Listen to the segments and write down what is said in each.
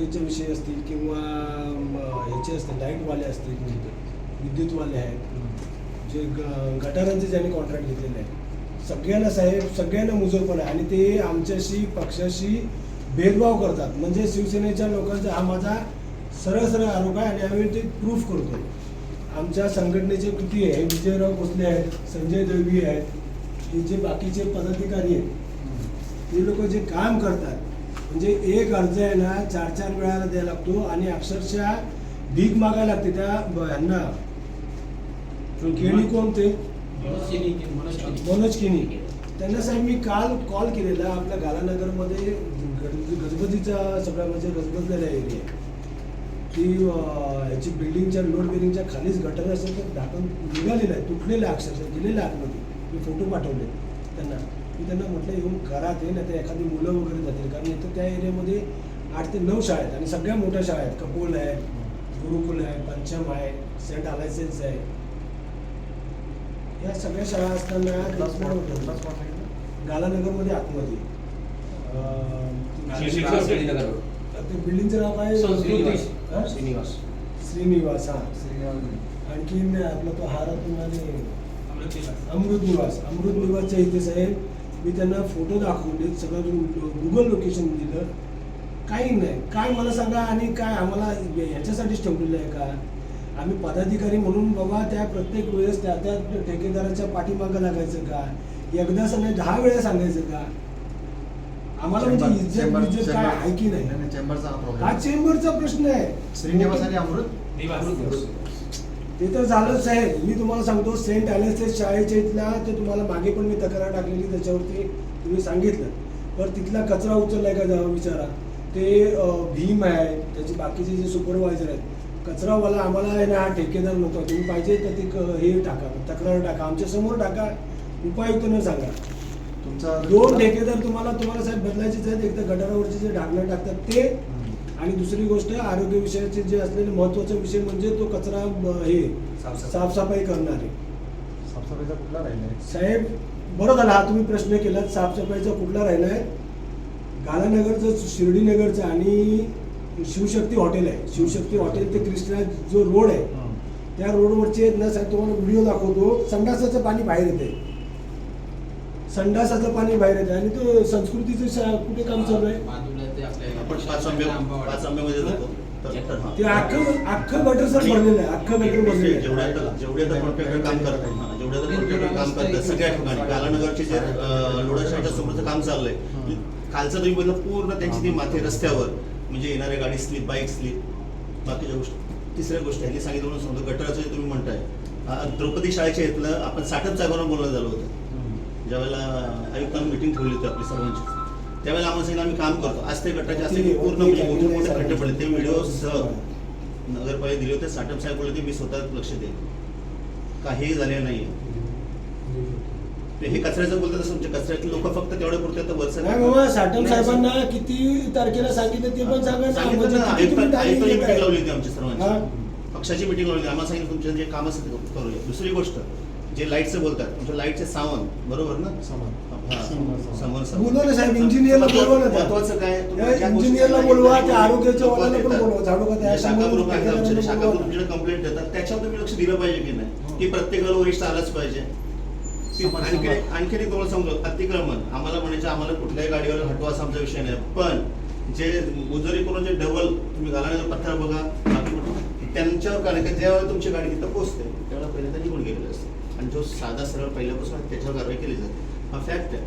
आरोग्याचे विषय असतील किंवा ह्याचे असतील लाईटवाले असतील विद्युतवाले आहेत. जे ग गटारांचे ज्यांनी कॉन्ट्रॅक्ट घेतलेले आहे सगळ्यांना साहेब सगळ्यांना मुजोरपण आहे. आणि ते आमच्याशी पक्षाशी भेदभाव करतात. म्हणजे शिवसेनेच्या लोकांचा हा माझा सरळ सरळ आरोप आहे आणि आम्ही ते प्रूफ करतो. आमच्या संघटनेचे किती आहे? विजयराव भोसले आहेत संजय दळवी आहेत हे जे बाकीचे पदाधिकारी आहेत ते लोक जे काम करतात म्हणजे एक अर्ज आहे ना चार चार वेळाला द्यायला लागतो आणि अक्षरशः भीक मागायला लागते त्या ब- ह्यांना केणी कोण ते? मनोज केणी त्यांना साहेब मी काल कॉल केलेला आपल्या गालानगरमध्ये गजबजीचा गणपतीचा सगळा म्हणजे गजबजलेला एरिया आहे ती याची बिल्डिंगच्या लोड बिल्डिंगच्या खालीच गटर असेल तर ढाकून निघालेला आहे. तुटलेला आहे अक्षरशः गेलेलं आहे आतमध्ये. मी फोटो पाठवले त्यांना. मी त्यांना म्हटलं येऊन करा ते नाही तर एखादी मुलं वगैरे जातील. कारण इथं त्या एरियामध्ये आठ ते नऊ शाळा आहेत आणि सगळ्या मोठ्या शाळा आहेत. कपोल आहे गुरुकुल आहे पंचम आहे सेंट अलायसेन्स आहे. या सगळ्या शाळा असताना. गालानगरमध्ये आतमध्ये. अं, ते बिल्डिंगचं नाव काय? श्रीनिवास. हा? श्रीनिवास. श्रीनिवास हा. आणखीन आपला तो हारातून आणि अमृत निवास अमृत निवासच्या इथे साहेब मी त्यांना फोटो दाखवले सगळं गुगल लोकेशन दिलं. काही नाही. काय मला सांगा आणि काय आम्हाला ह्याच्यासाठीच ठेवलेलं आहे का? आम्ही पदाधिकारी म्हणून बाबा त्या प्रत्येक वेळेस त्या त्या ठेकेदाराच्या पाठीमागं लागायचं का? एकदा नाही दहा वेळा सांगायचं का? आम्हाला म्हणजे इज्जत इज्जत काय? आहे की नाही? चेंबरचा हा चेंबरचा प्रश्न आहे. श्रीनिवास आणि अमृत. ते तर झालंच आहे मी तुम्हाला सांगतो सेंट ॲलेन्सेस शाळेच्या इथला ते तुम्हाला मागे पण मी तक्रार टाकलेली त्याच्यावरती तुम्ही सांगितलं. पण तिथला कचरा उचललाय का जावा विचारा. ते भीम आहे त्याचे बाकीचे जे सुपरवायझर आहेत कचरावाला आम्हाला आहे ना हा ठेकेदार नको तुम्ही पाहिजे तर ते हे टाका तक्रार टाका. आमच्यासमोर टाका उपायुक्तांना सांगा. तुमचा दोन ठेकेदार तुम्हाला तुम्हाला साहेब बदलायचेच आहेत. एक तर गटारावरचे जे ढाकणं टाकतात ते आणि दुसरी गोष्ट आरोग्य विषयाचे जे असलेले महत्त्वाचा विषय म्हणजे तो कचरा ब- हे साफसफाई. करणारे. साफसफाईचा कुठला राहिलाय साहेब बरं झाला हा तुम्ही प्रश्न केलात साफसफाईचा कुठला राहिलाय गालानगरचं शिर्डीनगरचं आणि शिवशक्ती हॉटेल आहे. शिवशक्ती हॉटेल ते कृष्णा जो रोड आहे त्या रोडवरचे आहेत ना साहेब तुम्हाला व्हिडिओ दाखवतो. संडासाचं पाणी बाहेर येते संडासाचं पाणी बाहेर येते आणि तो संस्कृतीचं शा- कुठे काम चालू आहे? आपण पाच आंबे पाच आंब्यामध्ये जातो. तर. ते अख्खं अख्खं गटर सर भरलेलं आहे अख्खं गटर भरलेलं आहे. जेवढ्या आता- जेवढे आता कॉन्ट्रॅक्टर काम करतात जेवढे आता कॉन्ट्रॅक्टर काम करतात सगळ्या ठिकाणी. कालानगरचे जे लोडाशाच्या समोरचं काम चाललंय कालचं तुम्ही बघितलं पूर्ण त्यांची ती माथे रस्त्यावर. म्हणजे येणाऱ्या गाडी स्लिप बाईक स्लिप बाकीच्या गोष्टी. तिसऱ्या गोष्ट ह्यांनी सांगितलं म्हणून सांगतो गटराचं तुम्ही म्हणताय द्रौपदी शाळेच्या इथलं आपण साठप साहेबांना बोलणं झालं होतं. ज्यावेळेला आयुक्तांनी मिटिंग ठेवली होती आपली सर्वांची त्यावेळेला आम्हाला सांगितलं आम्ही काम करतो. आज ते गटाचे असते की पूर्ण म्हणजे मोठे मोठे खड्डे पडले. ते व्हिडिओ सह नगरपालिका दिले होते. साठप साहेब बोलले ते मी स्वतः लक्ष देईन. काही झाले नाही हे कचऱ्याचं बोलतात असं तुमच्या कचऱ्यातले लोक फक्त तेवढे पुरते आता वर्ष नाही बाबा साठम साहेबांना किती तारखेला सांगितलं ते पण सांगा म्हणजे? मिटिंग लावली होती आमच्या. सर्वांची. पक्षाची मिटिंग लावली आम्हाला सांगितलं तुमचं जे काम असेल करूया. दुसरी गोष्ट जे लाईटचं बोलतात तुमच्या लाईटचे सावंत बरोबर ना? हा. बोलवा ना साहेब, इंजिनियरला बोलवा ना. महत्वाचं काय? इंजिनियरला बोलवा, ना, त्या आरोग्याच्या लोकं वाल्याला पण देतात. बोलवा, झाडू का त्या? जे शाखा प्रमुख आहेत शाखा तुमच्याकडे कंप्लेंट देतात. त्याच्यावर तुम्ही लक्ष दिलं पाहिजे की नाही? की प्रत्येकाला वरिष्ठ आलाच पाहिजे. आणखी एक तुम्हाला सांगतो अतिक्रमण. आम्हाला म्हणायचं आम्हाला कुठल्याही गाडीवर हटवा असा आमचा विषय नाही. पण जे मुजरी करून जे डबल तुम्ही घालण्याचा पत्थर बघा त्यांच्यावर कारण की ज्यावेळेला तुमची गाडी तिथं पोहोचते त्यावेळेला पहिले त्या निघून गेलेले असते आणि जो साधा सरळ पहिल्यापासून आहे, त्याच्यावर कारवाई केली जाते. हा फॅक्ट आहे.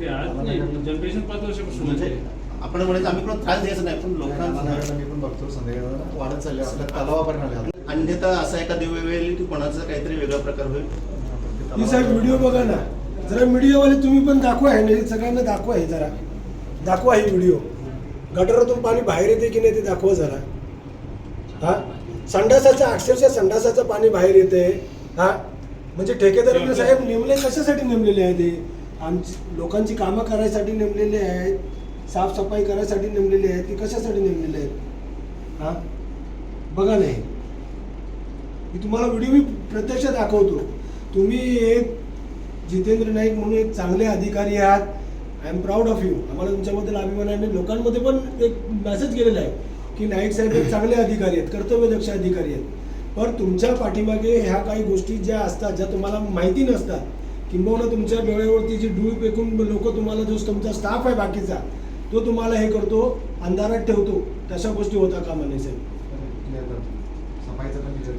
ते आज नाही जनरेशन पाच वर्षापासून म्हणजे आपण म्हणायचं आम्ही कोणाला त्रास द्यायचा नाही पण लोकांना मी पण बघतो संध्याकाळी वाढत चालले आपल्या तलावापर्यंत आले. अन्यथा असा एखादी वेळ येईल की कोणाचा काहीतरी वेगळा प्रकार होईल. ही साहेब व्हिडिओ बघा ना. जरा मीडियावाले तुम्ही पण दाखवा हे नाही सगळ्यांना दाखवा हे जरा. दाखवा ही व्हिडिओ. गटारातून पाणी बाहेर येते की नाही ते दाखवा जरा. हा? संडासाचं अक्षरशः संडासाचं पाणी बाहेर येते. हा? म्हणजे ठेकेदारांना साहेब नेमले कशासाठी नेमलेले आहेत ते आमची लोकांची कामं करायसाठी नेमलेले आहेत साफसफाई करायसाठी नेमलेले आहेत की कशासाठी नेमलेले आहेत? हा? बघा नाही मी तुम्हाला व्हिडिओ मी प्रत्यक्ष दाखवतो. तुम्ही एक जितेंद्र नाईक म्हणून एक चांगले अधिकारी आहात. I am proud of you आम्हाला तुमच्याबद्दल अभिमान आहे. लोकांमध्ये पण एक मेसेज गेलेला आहे की नाईक साहेब एक चांगले अधिकारी आहेत कर्तव्यदक्ष अधिकारी आहेत. पण तुमच्या पाठीमागे ह्या काही गोष्टी ज्या असतात ज्या तुम्हाला माहिती नसतात किंबहुना तुमच्या डोळ्यावरती जी डूळ पेकून लोक तुम्हाला जो तुमचा स्टाफ आहे बाकीचा तो तुम्हाला हे करतो अंधारात ठेवतो तशा गोष्टी होता कामा नाही साहेब.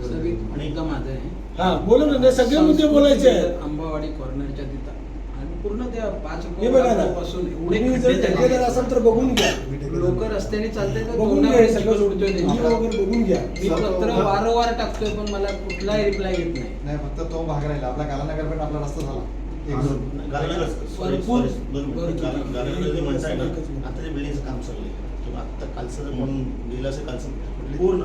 सगळी मुद्दा माझा आहे हा बोला ना नाही, सगळे मुद्दे बोलायचे आहेत आंबावाडी कॉर्नरच्या तिथं आणि पूर्ण त्या पाच हे बघा ना पासून एवढे तुम्ही जर ठेकेदार असाल तर बघून घ्या. लोक रस्त्याने चालते तर बघून घ्या हे सगळं चिखल उडतोय व्हिडिओ त्यांच्या. वगैरे बघून घ्या. मी पत्र. वारंवार टाकतोय पण मला कुठलाही रिप्लाय येत नाही. नाही फक्त तो भाग राहिला. आपला गालानगर पण आपला रस्ता झाला. भरपूर- आता जे बिल्डिंगचं काम चालू आहे किंवा आता कालचं जर म्हणून गेलं असेल कालचं पूर्ण.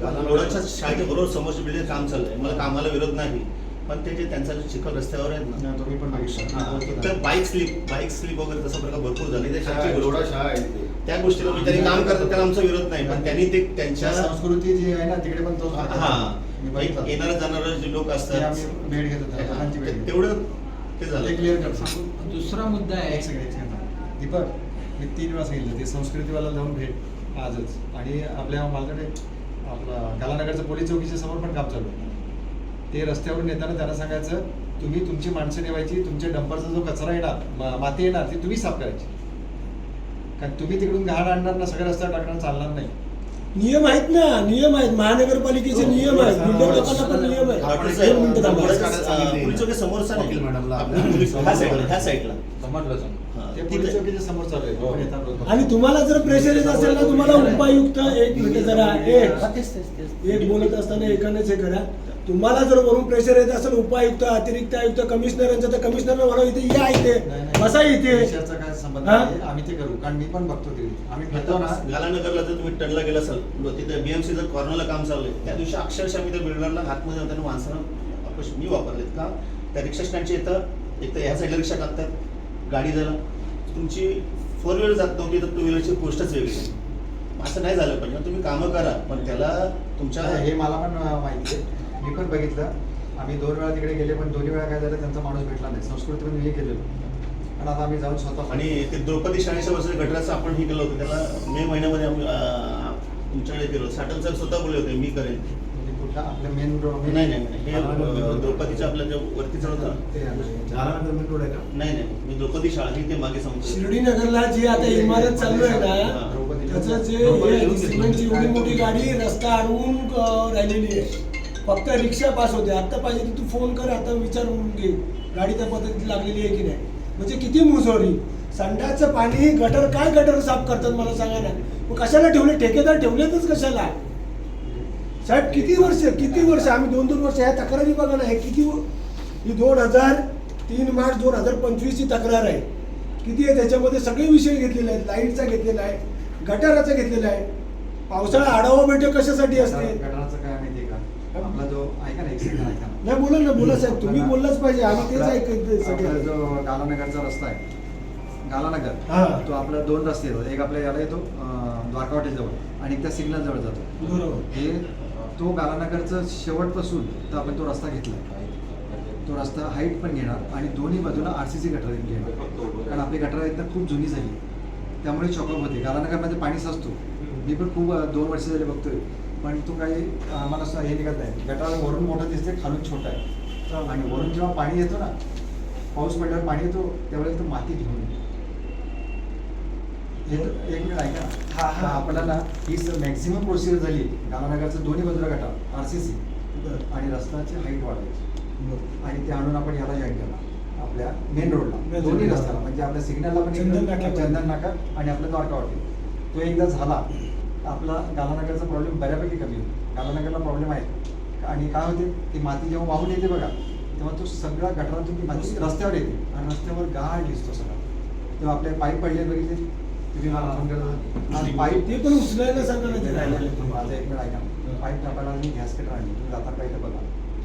गालानगरला शाळेच्या बरोबर समोरची बिल्डिंग काम चाललंय. मला कामाला विरोध नाही. पण ते जे त्यांचा जो चिखल रस्त्यावर आहेत ना तो मी पण बघितला. हा, तर बाईक स्लिप बाईक स्लिप वगैरे तसा प्रकार भरपूर झाले. ते. त्या गोष्टीला मी त्यांनी काम करतात त्याला आमचा विरोध नाही. पण त्यांनी ते त्यांच्या त्या संस्कृती जी आहे ना तिकडे पण प्रकार हा. येणारे जाणारे जे लोक ते असतात भेट घेतो त्या लोकांची भेट ते- घेतो. तेवढं ते झालं. ते क्लिअर करतो दुसरा मुद्दा आहे. दीपक मी तीन वेळा सांगितलं ते संस्कृतीवाला जाऊन भेट आजच. आणि आपल्या मालकडे आपलं गालानगरचं पोलीस चौकीच्या समोर पण काम चालू आहे. ते रस्त्यावरून येताना त्यांना सांगायचं तुम्ही तुमची माणसं ठेवायची तुमच्या डंपरचा जो कचरा येणार माती येणार ती तुम्ही साफ करायची. कारण तुम्ही तिकडून घाण आणणार ना सगळ्या रस्त्यावर टाकणार चालणार नाही. नियम आहेत ना नियम आहेत. महानगरपालिकेचे नियम आहेत. बिल्डर लोकांना पण नियम आहेत समोरचा. हा, आणि तुम्हाला जर प्रेशर येत असेल ना तुम्हाला उपायुक्त एक मिनिट जरा हा. एक बोलत असताना एकानेच हे करा. तुम्हाला जर वरून प्रेशर येत असेल उपायुक्त अतिरिक्त आयुक्त कमिशनरांचं तर कमिशनर म्हणा इथे या इथे. बसा इथे. काय संबंध हा? नाही आम्ही ते करू कारण मी पण बघतो ते. आम्ही फिरतो ना. गालानगरला जर तुम्ही टनला गेला असाल तिथे बीएमसी जर कॉर्नरला काम चाललंय त्या दिवशी अक्षरशः मी त्या बिल्डरला हातमध्ये होताना माणसानं अपश- मी वापरलेत का? त्या रिक्षा स्टँडच्या इथं एक तर ह्या साईडला रिक्षा टाकतात गाडी जरा. तुमची फोर व्हीलर जात नव्हती तर टू व्हीलरची गोष्टच वेगळी. आहे. असं नाही झालं पाहिजे. तुम्ही कामं करा पण त्याला तुमच्या हे मला पण माहिती आहे. मी पण बघितलं. आम्ही दोन वेळा तिकडे गेले पण दोन्ही वेळा काय झालं त्यांचा माणूस भेटला नाही. संस्कृती पण हे गेलेलो पण आता आम्ही जाऊन स्वतः आणि ते द्रौपदी शाळेच्या वर्षी गटराचं आपण हे केलं होतं. त्याला मे महिन्यामध्ये आम्ही, अं, तुमच्याकडे केलं साटल सर स्वतः बोलले होते मी करेन. म्हणजे कुठला? आपल्या मेन नाही नाही नाही. हे अं, द्रौपदीच्या आपल्या वरती चढवतं रोड आहे? का नाही नाही. मी द्रौपदी शाळा ही ते मागे सांगतो. शिर्डी नगरला जी आता इमारत चालू आहे ना त्याचं जे हे आहे, सिमेंटची एवढी मोठी गाडी रस्ता अडवून अं, राहिलेली आहे. फक्त रिक्षा पास होते. आता पाहिजे तर तू फोन कर आता विचारून घे. गाडी त्या पद्धतीत लागलेली आहे की नाही? म्हणजे किती मुजोरी संडाचं पाणी गटर काय गटर साफ करतात मला सांगा ना? मग कशाला ठेवले? ठेकेदार ठेवलेतच कशाला? साहेब किती वर्ष किती वर्ष? आम्ही दोन दोन वर्ष ह्या तक्रारी बघा ना. हे किती ही दोन हजार तीन मार्च दोन हजार पंचवीसची तक्रार आहे. किती आहे त्याच्यामध्ये? सगळे विषय घेतलेले आहेत. लाईटचा घेतलेला आहे गटाराचा घेतलेला आहे. पावसाळा आढावा बैठक कशासाठी असते गटाराचं काय माहितीये का आपला जो ऐका ना एक सेकंड ऐका ना. नाही बोला ना बोला साहेब तुम्ही बोललाच पाहिजे आम्ही तेच आपला सगळं. जो गालानगरचा रस्ता आहे गालानगर हा. तो आपला दोन रस्ते येतात. एक आपल्या याला येतो अं, द्वारका जवळ आणि एक त्या सिग्नल जवळ जातो. बरोबर. हे तो गालानगरचं शेवटपासून तर आपण तो रस्ता घेतला. तो रस्ता हाईट पण घेणार आणि दोन्ही बाजूला आर सी सी गटर घेणार. कारण आपली गटर आहेत ना खूप जुनी झाली. त्यामुळे चॉकअप होते. गालानगरमध्ये पाणी साचतो. मी पण खूप अं, दोन वर्ष झाले बघतोय. पण तो काही आम्हाला असं हे निघत नाही. गटार वरून मोठं दिसते खालून छोटा आहे. आणि वरून जेव्हा पाणी येतो ना पाऊस पडल्यावर पाणी येतो त्यावेळेस तो माती घेऊन येतो. एक मिनिट ऐका हा, हा. आपल्याला ना ही मॅक्झिमम प्रोसिजर झाली. गालानगरचं दोन्ही बाजूला गटार आर सी सी. आणि रस्त्याची हाईट वाढवायची. आणि ते आणून आपण याला जॉईन केला आपल्या मेन रोडला दोन्ही. रस्त्याला. म्हणजे आपल्या सिग्नलला पण चंदन नाका. आणि आपलं द्वारका हॉटेल तो एकदा झाला. आपला गालानगरचा प्रॉब्लेम बऱ्यापैकी कमी होतो. गालानगरला प्रॉब्लेम आहे. आणि काय होते? ती माती जेव्हा वाहून येते बघा तेव्हा तो सगळा गटारातून ती माती रस्त्यावर येते. आणि रस्त्यावर गाळ दिसतो सगळा. तेव्हा आपले पाईप पडले बघितले? तुम्ही मला फोन करत आणि पाईप ते पण उचलायला सांगा. माझं एक मिनिट ऐका. पाईप टाकायला मी गॅस कटर आणली. तुम्ही जाता पाहिजे बघा?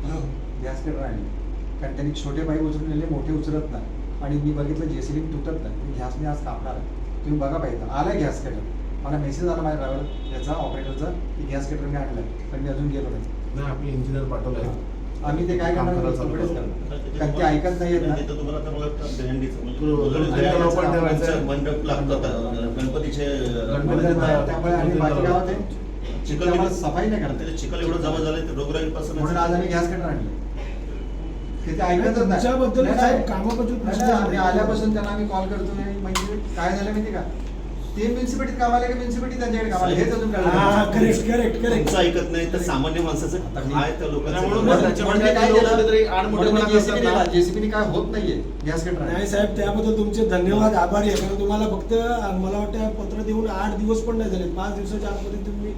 हो. गॅस कटर आणली. कारण त्यांनी छोटे पाईप उचलून नेले मोठे उचलत नाही. आणि मी बघितलं जेसीबी तुटत नाही. गॅसने आज कापणार आहे. तुम्ही बघा पाहिजे. आलाय गॅस कटर. मला मेसेज आला माझ्या ड्रायव्हर याचा ऑपरेटरचा की गॅस कटर मी आणलाय. पण मी अजून गेलो नाही. नाही आपली इंजिनियर पाठवलाय. आम्ही ते काय करणार कारण ते ऐकत नाही येत ना. तिथं तुम्हाला मला दहीहंडीचं म्हणजे ठेवायचं. मंडप लागतात अं, गणपतीचे. त्यामुळे आम्ही बाकी गावात आहे. सफाई नाही करत. त्याचे चिखल एवढं जमा झालंय ते रोगराईपासून म्हणून आज आम्ही गॅस कटर आणले ते ते ऐकतच नाही. तुमच्याबद्दल नाही, साहेब नाही. कामाबद्दल नाही, प्रश्न नाही, आम्ही नाही. आल्यापासून त्यांना आम्ही कॉल करतोय. म्हणजे काय झालं माहिती का? ते म्युन्सिपालिटीत कामाला की म्युन्सिपालिटी त्यांच्याकडे कामाला हेच अजून हा कळलं करेक्ट करेक्ट ऐकत नाही तर सामान्य माणसाचं काय त्या त्यामुळे लोकांचं काय केलं? ना. होत नाहीये. गॅस कटर नाही साहेब त्याबद्दल तुमचे धन्यवाद आभारी आहे. कारण तुम्हाला फक्त मला वाटतं पत्र देऊन आठ दिवस पण नाही झाले पाच दिवसाच्या आतमध्ये तुम्ही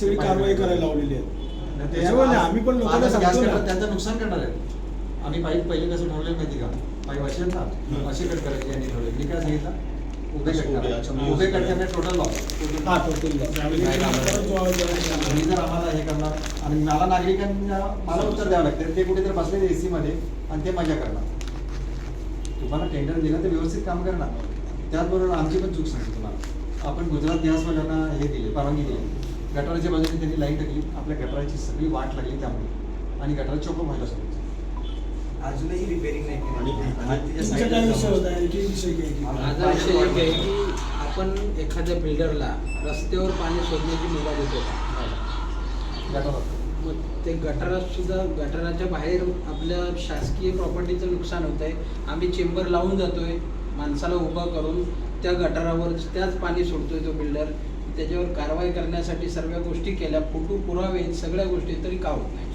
सगळी कारवाई करायला लावलेली आहे त्याच्यामुळे आम्ही पण लोकांना सांगतो ना. त्यांचं नुकसान करणार आहे आम्ही पाईप पहिले कसं ठरवलेलं माहिती का? पाईप असे आहेत ना असे कट करायचे यांनी ठरवले मी काय सांगितलं? उभे कट उभे, अच्छा. करणार. उभे कट करणार. टोटल लॉस हा टोटल तुम्ही जर आम्हाला हे करणार आणि मला नागरिकांना मला उत्तर द्यावं लागतं ते कुठेतरी बसलेले एसी मध्ये आणि ते मजा करणार. तुम्हाला टेंडर दिलं तर व्यवस्थित काम करणार. त्याचबरोबर आमची पण चूक सांगते तुम्हाला. आपण गुजरात गॅसवाल्यांना हे दिले परवानगी दिली. गटाराच्या बाजूने त्यांनी लाईन टाकली. आपल्या गटाराची सगळी वाट लागली त्यामुळे. आणि गटारा चोख व्हायला सुरू. अजूनही रिपेअरिंग नाही केली. आणि की? माझा विषय एक आहे की आपण एखाद्या बिल्डरला रस्त्यावर पाणी शोधण्याची मुभा देतो मग ते गटारात सुद्धा गटाराच्या बाहेर आपल्या शासकीय प्रॉपर्टीचं नुकसान होत आहे आम्ही चेंबर लावून जातोय माणसाला उभं करून त्या गटारावर त्याच पाणी सोडतोय तो बिल्डर त्याच्यावर कारवाई करण्यासाठी सर्व गोष्टी केल्या. फोटो पुरावे सगळ्या गोष्टी तरी का होत नाही?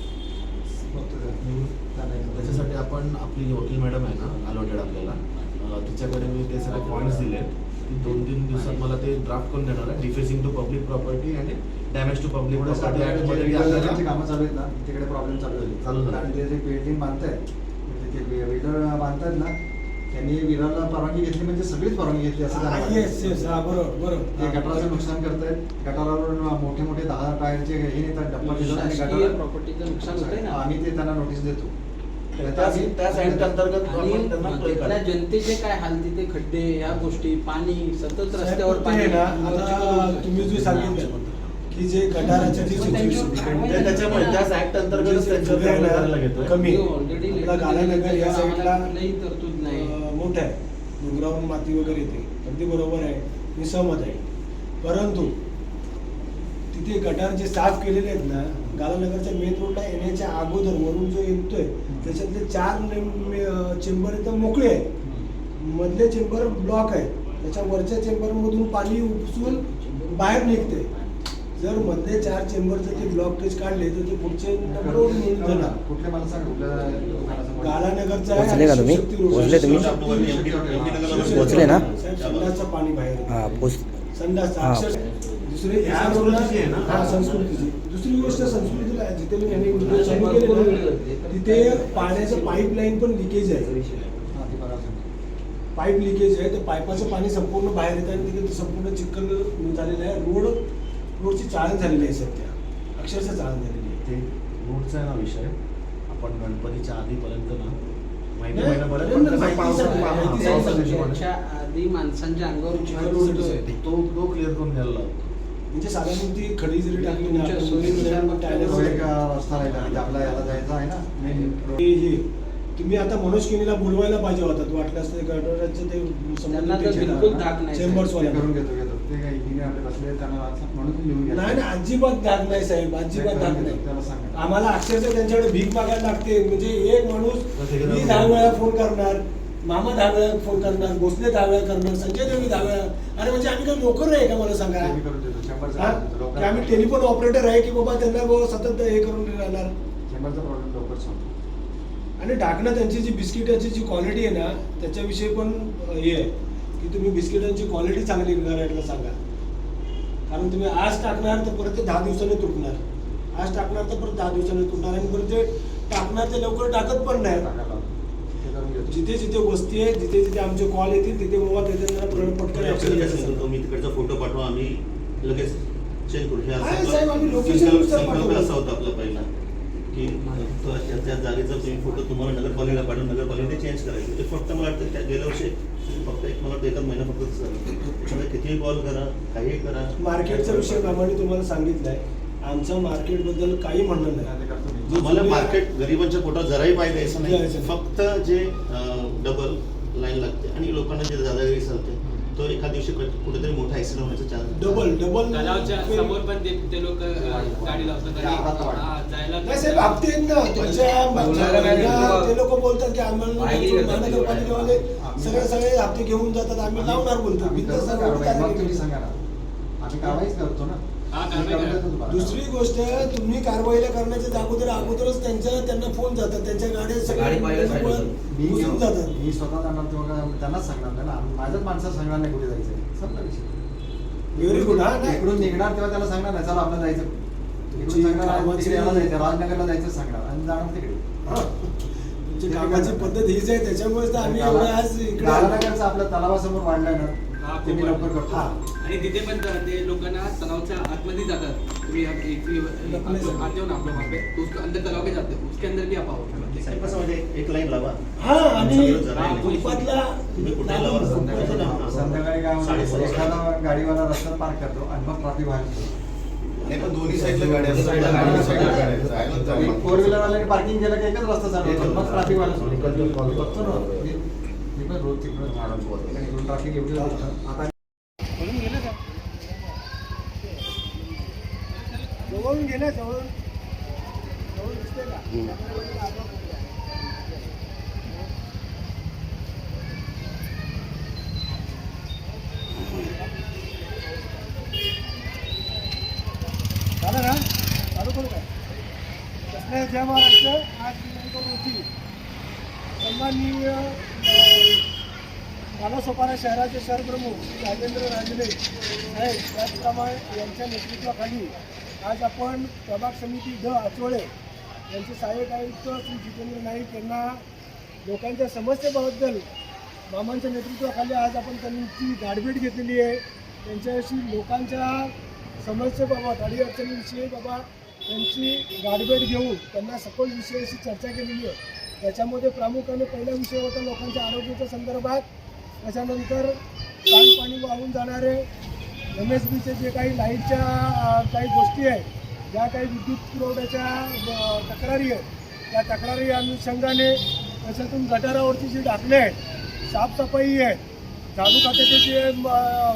त्याच्यासाठी आपण आपली वकील मॅडम आहे ना अलॉटेड आपल्याला. तिच्याकडे मी ते सगळे पॉईंट्स दिले ती दोन तीन दिवसात मला ते ड्राफ्ट करून देणार आहे. डिफेसिंग टू पब्लिक प्रॉपर्टी आणि डॅमेज टू पब्लिक प्रॉपर्टी कामं चालू आहेत ना तिकडे प्रॉब्लेम चालू झाले चालू झाले. कारण ते जे बिल्डिंग बांधतायत म्हणजे ते बिल्डर बांधतायत ना त्यांनी विराला परवानगी घेतली म्हणजे सगळीच परवानगी घेतली असं. येस येस हा बरोबर ते बरोबर गटाराचं नुकसान करतायत. गटारावरून मोठे मोठे दहा टायरचे हे येतात डब्बा आणि शासकीय प्रॉपर्टीचं नुकसान होतंय ना. आम्ही ते त्यांना नोटीस देतो. अंतर्गत आणि त्यांना करायचं. जनतेचे काय हाल तिथे? खड्डे ह्या गोष्टी पाणी सतत रस्त्यावर साहेब, पाणी ते आहे ना आता तुम्ही जे सांगितलं की जे गटाराच्या जी पण त्यांच्यावर situation- कारवाई ते त्याच्यामुळे त्याच ऍक्ट अंतर्गत त्यांच्यावर कारवाई करायला घेतोय कमी. ऑलरेडी आपला गालानगर या साईडला कुठल्याही तरतूद नाही अं, मोठं आहे. डोंगरावरून माती वगैरे येते. अगदी बरोबर आहे. मी सहमत आहे. परंतु तिथे गटार जे साफ केलेले आहेत ना गालानगरच्या मेन रोडला येण्याच्या अगोदर वरून जो येतोय त्याच्यातले चार चेंबर इथं मोकळे आहेत. मधले चेंबर ब्लॉक आहे त्याच्या वरच्या चेंबरमधून पाणी उपसून बाहेर निघते जर मधले चार चेंबरचे ते ब्लॉक केज काढले तर ते पुढचे मला सांग कुठल्या? गालानगरचा का तुम्ही? तुम्ही? पोहोचले ना? साहेब, संडासचं पाणी बाहेर येतं. पोच संडास. अक्षर दुसरी ना? हा, संस्कृतीची गोष्ट संस्कृतीला जिथे मी तिथे पाण्याचं पाईपलाईन पण लिकेज आहे हा. पाईप लिकेज आहे तर पाईपाचं पाणी संपूर्ण बाहेर येतं आणि तिथे संपूर्ण चिखल झालेलं आहे रोड रोडची चाळण झालेली आहे सध्या. अक्षरशः चाळण झालेली आहे. ते रोडचा आहे ना विषय. आपण गणपतीच्या आधीपर्यंत ना महिने नाही, पण माहिती पावसाच्या. हिशोबाने त्याच्या आधी माणसांच्या अंगावर. तो तो क्लिअर करून घ्यायला म्हणजे साधारण ती खडी जरी टाकली ना तुमच्या आपण सोयीनुसार मग टायलर तो वगैरे- एक अं, रस्ता राहिला म्हणजे आपला याला जायचा आहे ना. हे तुम्ही आता मनोज किनीला बोलवायला पाहिजे होता वाटल्यास ते गटाराचं ते त्यांना तर बिलकुल धाक नाही, साहेब. ते चेंबर्स करून घेतो घेतो. आपले बसले आहेत, त्यांना असं म्हणून तुम्ही लिहून घ्या. नाही ना अजिबात धाक नाही साहेब अजिबात धाक नाही. त्याला सांगा. आम्हाला अक्षरशः त्यांच्याकडे भीक मागायला लागते. म्हणजे एक माणूस मी दहा वेळा फोन करणार मामा दहा वेळा फोन करणार भोसले दहा वेळा करणार संजय देवी दहा वेळा. अरे म्हणजे आम्ही काही नोकर आहे का मला सांगा? ते मी करून देतो चेंबरचा हा? करून देतो. की आम्ही टेलिफोन ऑपरेटर आहे की बाबा त्यांना बाबा सतत हे करून राहणार? प्रॉब्लेम लवकर सांगतो आणि टाकणं त्यांची जी बिस्किटाची जी क्वालिटी आहे ना त्याच्याविषयी पण अं, हे आहे. की तुम्ही बिस्किटांची क्वालिटी चांगली करायला सांगा. कारण तुम्ही आज टाकणार तर परत ते दहा दिवसांनी तुटणार. आज टाकणार तर परत दहा दिवसांनी तुटणार आणि परत ते टाकणार ते लवकर टाकत पण नाही. जिथे जिथे वस्ती आहे जिथे जिथे आमचे कॉल येतील तिथे बाबा तिथे त्यांना प्र- पटकन action Actually काय घ्यायचं. सांगतो? मी तिकडचा फोटो पाठवा आम्ही लगेच चेंज करू. आहे असं साहेब, आम्ही पाठवू. असा होता आपला पहिला की तो त्या त्या जागेचा तुम्ही फोटो तुम्हाला नगरपालिकेला पाठवून नगरपालिकेने चेंज करायचे. ते फक्त मला वाटतं त्या गेल्या वर्षी फक्त एक मला वाटतं एका महिना फक्त कितीही कॉल करा काहीही करा. मार्केटचा विषय प्रमाणे तुम्हाला सांगितलंय. आमचं मार्केटबद्दल काही म्हणणं नाही. मला मार्केट गरिबांच्या पोटात जराही द्यायचं नाही. नाही. फक्त जे डबल लाईन लागते आणि लोकांना जे दादागिरी चालते तो एका दिवशी कुठे- कुठेतरी मोठा ऍक्सिडेंट होण्याचा चान्स डबल डबल तलावच्या समोर पण ते ते लोक गाडी लावतात आणि हा, जायला नाही साहेब हप्ते आहेत ना. ते लोक बोलतात की आम्हाला महानगरपालिकेवाले सगळे सगळे हप्ते घेऊन जातात. आम्ही लावणार बोलतो कारवाई? मग तुम्ही केली. सांगा ना. आम्ही कारवाईच करतो ना. दुसरी गोष्ट तुम्ही कारवाईला करण्याच्या अगोदर अगोदरच त्यांच्या त्यांना फोन जातात. त्यांच्या गाड्या सगळ्या. मी घुसून घेऊन जातात. मी स्वतः जाणार तेव्हा त्यांनाच सांगणार. ना माझ्याच माणसाला सांगणार नाही कुठे जायचं संपला विषय. हा नाही. इकडून निघणार तेव्हा त्याला सांगणार नाही. चला आपलं जायचं. राजनगरला जायचं सांगणार. आणि जाणार तिकडे. हा. तुमची कामाची पद्धत हीच आहे. त्याच्यामुळेच तर आम्ही एवढं आज. राजनगरचं आपल्या तलावासमोर वाढलंय ना हा, ते मी लवकर करतो. आणि तिथे पण ते लोकांना तलावच्या आतमध्ये जातात. तुम्ही। आते हो ना वहाँ पे तो उसके अंदर तालाव के जाते. हो उसके अंदर भी आप आओ. साहेब कसं म्हणजे एक लाईन लावा. हा आणि सगळं जरा आहे. फुटपाथला तुम्ही कुठे लावा? संध्याकाळी गाडीवाला रस्त्यात पार्क करतो आणि मग बाहेर. नाही पण दोन्ही साईडला गाड्या. फोर व्हीलर वाल्याने पार्किंग केलं की एकच रस्ता चालू होतो. मग ट्रॅफिक वाला सोडतो. बघतो ना. मी- पण रोज तिकडे ट्रॅफिक एवढी. आता गेल्या जवळून जवळून दिसते का? ना जय महाराष्ट्र आज दिनांक रोजी सन्माननीय अं, नालासोपारा शहराचे शहरप्रमुख राजेंद्र राजले साहेब त्याचप्रमाणे यांच्या नेतृत्वाखाली आज आपण प्रभाग समिती द आचोळे यांचे सहाय्यक आयुक्त श्री जितेंद्र नाईक यांना लोकांच्या समस्येबद्दल मामांच्या नेतृत्वाखाली आज आपण त्यांची गाडभेट घेतलेली आहे. त्यांच्याशी लोकांच्या समस्येबाबत अडीअडचणीविषयी बाबा त्यांची गाडभेट घेऊन त्यांना सखोल विषयाशी चर्चा केलेली आहे. त्याच्यामध्ये प्रामुख्याने पहिला विषय होता लोकांच्या आरोग्याच्या संदर्भात. त्याच्यानंतर पाणी वाहून जाणारे एम एस बीचे जे काही लाईटच्या काही गोष्टी आहेत ज्या काही विद्युत पुरवठ्याच्या तक्रारी आहेत त्या तक्रारी अनुषंगाने त्याच्यातून गटारावरती जे दाखले आहेत साफसफाई आहे झाडू खात्याचे जे म,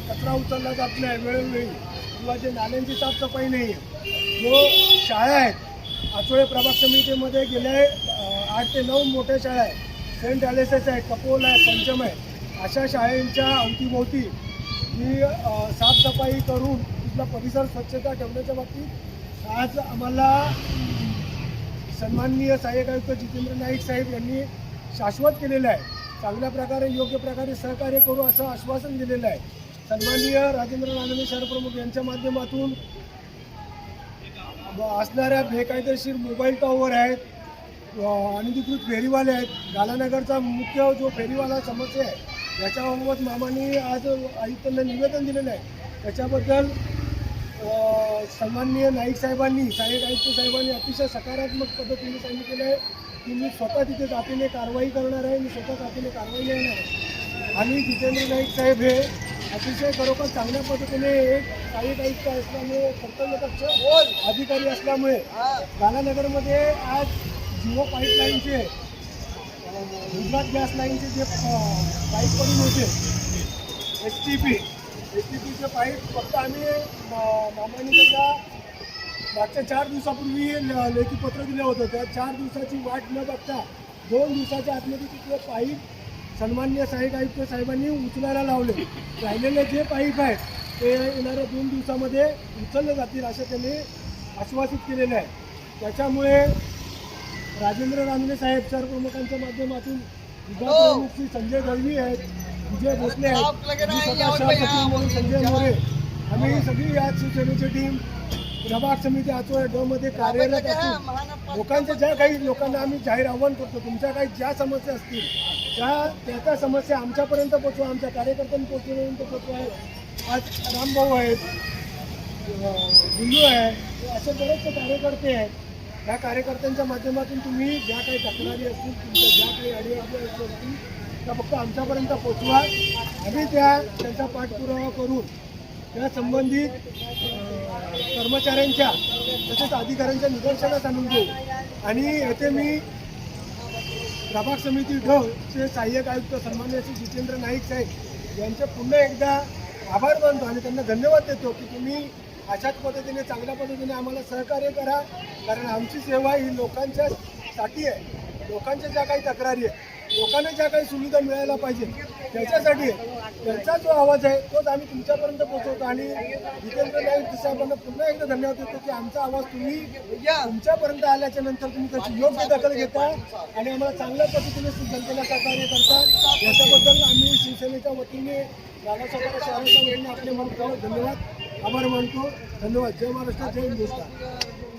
कचरा उचलला जात नाही वेळोवेळी किंवा जे नाल्यांची साफसफाई नाही आहे जो शाळा आहेत आचोळे प्रभाग समितीमध्ये गेल्या आठ ते नऊ मोठ्या शाळा आहेत सेंट ॲलेसेस आहे कपोल आहे पंचम आहे अशा शाळेंच्या अवतीभोवती की साफसफाई करून तिथला परिसर स्वच्छता ठेवण्याच्या बाबतीत आज आम्हाला सन्माननीय सहाय्यक आयुक्त जितेंद्र नाईक साहेब यांनी शाश्वत केलेलं आहे. चांगल्या प्रकारे योग्य प्रकारे सहकार्य करू असं आश्वासन दिलेलं आहे. सन्माननीय राजेंद्र नानवे शहरप्रमुख यांच्या माध्यमातून असणाऱ्या बेकायदेशीर मोबाईल टॉवर आहेत अनधिकृत फेरीवाले आहेत. गालानगरचा मुख्य जो फेरीवाला समस्या आहे याच्याबाबत मामांनी आज आयुक्तांना निवेदन दिलेलं आहे. त्याच्याबद्दल सन्माननीय नाईक साहेबांनी सहाय्यक आयुक्त साहेबांनी अतिशय सकारात्मक पद्धतीने सांगितलेलं आहे की मी स्वतः तिथे जातीने कारवाई करणार आहे मी स्वतः जातीने कारवाई येणार आहे. आणि जितेंद्र नाईक साहेब हे अतिशय खरोखर चांगल्या पद्धतीने एक सहाय्यक आयुक्त असल्यामुळे कर्तव्यदक्ष अधिकारी असल्यामुळे गालानगरमध्ये आज जिओ पाईपलाईनचे गुजरात गॅस लाईनचे जे पाईप पडून होते H T P H T पीचे पाईप फक्त आम्ही मा- मागच्या चार दिवसापूर्वी ल- लेखी पत्र दिलं होतं. त्या चार दिवसाची वाट न बघता दोन दिवसाच्या आतमध्ये तिथले पाईप सन्मान्य साहेब आयुक्त साहेबांनी उचलायला लावले. राहिलेले जे पाईप आहेत ते येणाऱ्या दोन दिवसामध्ये उचलले जातील असं त्यांनी आश्वासित केलेलं आहे. त्याच्यामुळे राजेंद्र रानडे साहेब सरप्रमुखांच्या माध्यमातून विभाग प्रमुख श्री संजय दळवी आहेत विजय भोसले आहेत संजय मोरे. आम्ही सगळी या शिवसेनेची टीम प्रभाग समिती आचोळे ड मध्ये कार्यरत असून लोकांच्या ज्या काही लोकांना आम्ही जाहीर आव्हान करतो तुमच्या काही ज्या समस्या असतील त्या त्या त्या समस्या आमच्यापर्यंत पोचवा आमच्या कार्यकर्त्यांनी पोचवपर्यंत पोचवा आज रामभाऊ आहेत गुल्लू आहे असे बरेचसे कार्यकर्ते आहेत. या कार्यकर्त्यांच्या माध्यमातून तुम्ही ज्या काही तक्रारी असतील तुमच्या ज्या काही अडीअडचणी असतील त्या फक्त आमच्यापर्यंत पोचवा. आम्ही त्या त्यांचा पाठपुरावा करून त्या संबंधित कर्मचाऱ्यांच्या तसेच अधिकाऱ्यांच्या निदर्शनास आणून देऊ. आणि येथे मी प्रभाग समिती ढ सहाय्यक आयुक्त सन्मान्य श्री जितेंद्र नाईक साहेब यांचे पुन्हा एकदा आभार मानतो आणि त्यांना धन्यवाद देतो की तुम्ही अशाच पद्धतीने चांगल्या पद्धतीने आम्हाला सहकार्य करा. कारण आमची सेवा ही लोकांच्या साठी आहे. लोकांच्या ज्या काही तक्रारी आहे लोकांना ज्या काही सुविधा मिळायला पाहिजे त्याच्यासाठी आहे. त्यांचा जो आवाज आहे तोच आम्ही तुमच्यापर्यंत पोहोचवतो. आणि जितेंद्र नाईक साहेबांना पुन्हा एकदा धन्यवाद देतो की आमचा आवाज तुम्ही तुमच्यापर्यंत आल्याच्यानंतर तुम्ही त्याची योग्य दखल घेता आणि आम्हाला चांगल्या पद्धतीने जनतेला सहकार्य करता. याच्याबद्दल आम्ही शिवसेनेच्या वतीने नानासाहेब शहराच्या वतीने आपले मनपूर्वक धन्यवाद. आभार मानतो धन्यवाद जय महाराष्ट्र जय हिंदुस्तान